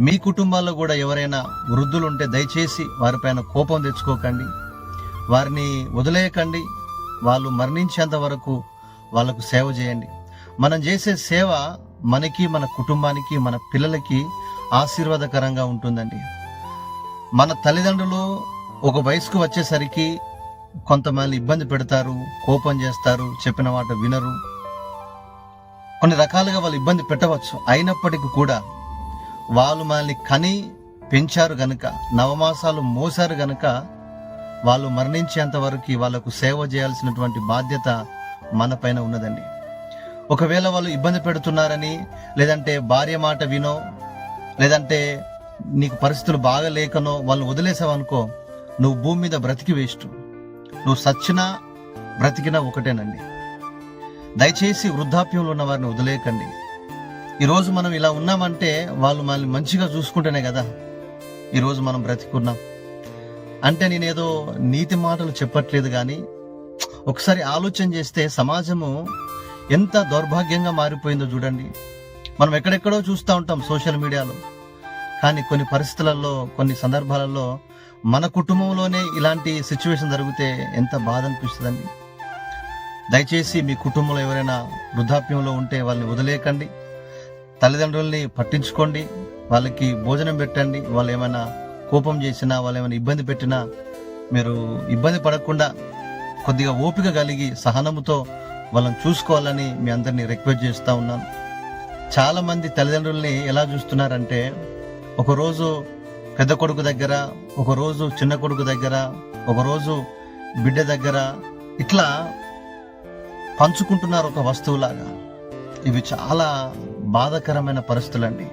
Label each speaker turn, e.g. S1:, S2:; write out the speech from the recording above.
S1: మీ కుటుంబాల్లో కూడా ఎవరైనా వృద్ధులు ఉంటే దయచేసి వారిపైన కోపం తెచ్చుకోకండి. వారిని వదిలేయకండి. వాళ్ళు మరణించేంత వరకు వాళ్ళకు సేవ చేయండి. మనం చేసే సేవ మనకి మన కుటుంబానికి మన పిల్లలకి ఆశీర్వాదకరంగా ఉంటుందండి. మన తల్లిదండ్రులు ఒక వయసుకు వచ్చేసరికి కొంతమంది ఇబ్బంది పెడతారు కోపం చేస్తారు చెప్పిన మాట వినరు. కొన్ని రకాలుగా వాళ్ళు ఇబ్బంది పెట్టవచ్చు. అయినప్పటికీ కూడా వాళ్ళు మనల్ని కని పెంచారు గనుక నవమాసాలు మోసారు గనుక వాళ్ళు మరణించేంత వరకు వాళ్ళకు సేవ చేయాల్సినటువంటి బాధ్యత మన పైన ఉన్నదండి. ఒకవేళ వాళ్ళు ఇబ్బంది పెడుతున్నారని లేదంటే భార్య మాట వినో లేదంటే నీకు పరిస్థితులు బాగా లేకనో వాళ్ళని వదిలేసావనుకో నువ్వు భూమి మీద బ్రతికి వేస్ట్. నువ్వు సచ్చినా బ్రతికినా ఒకటేనండి. దయచేసి వృద్ధాప్యంలో ఉన్న వారిని వదిలేయకండి. ఈరోజు మనం ఇలా ఉన్నామంటే వాళ్ళు మనల్ని మంచిగా చూసుకుంటేనే కదా ఈరోజు మనం బ్రతికున్నాం. అంటే నేనేదో నీతి మాటలు చెప్పట్లేదు కానీ ఒకసారి ఆలోచన చేస్తే సమాజము ఎంత దౌర్భాగ్యంగా మారిపోయిందో చూడండి. మనం ఎక్కడెక్కడో చూస్తూ ఉంటాం సోషల్ మీడియాలో. కానీ కొన్ని పరిస్థితులలో కొన్ని సందర్భాలలో మన కుటుంబంలోనే ఇలాంటి సిచ్యువేషన్ జరిగితే ఎంత బాధ అనిపిస్తుందండి. దయచేసి మీ కుటుంబంలో ఎవరైనా వృద్ధాప్యంలో ఉంటే వాళ్ళని వదిలేయకండి. తల్లిదండ్రుల్ని పట్టించుకోండి వాళ్ళకి భోజనం పెట్టండి వాళ్ళు ఏమైనా కోపం చేసినా వాళ్ళు ఏమైనా ఇబ్బంది పెట్టినా మీరు ఇబ్బంది పడకుండా కొద్దిగా ఓపిక కలిగి సహనముతో వాళ్ళని చూసుకోవాలని మీ అందరినీ రిక్వెస్ట్ చేస్తూ ఉన్నాను. చాలామంది తల్లిదండ్రుల్ని ఎలా చూస్తున్నారంటే ఒకరోజు పెద్ద కొడుకు దగ్గర ఒకరోజు చిన్న కొడుకు దగ్గర ఒకరోజు బిడ్డ దగ్గర ఇట్లా పంచుకుంటున్నారు ఒక వస్తువులాగా. ఇవి చాలా బాధాకరమైన పరిస్థితులండి.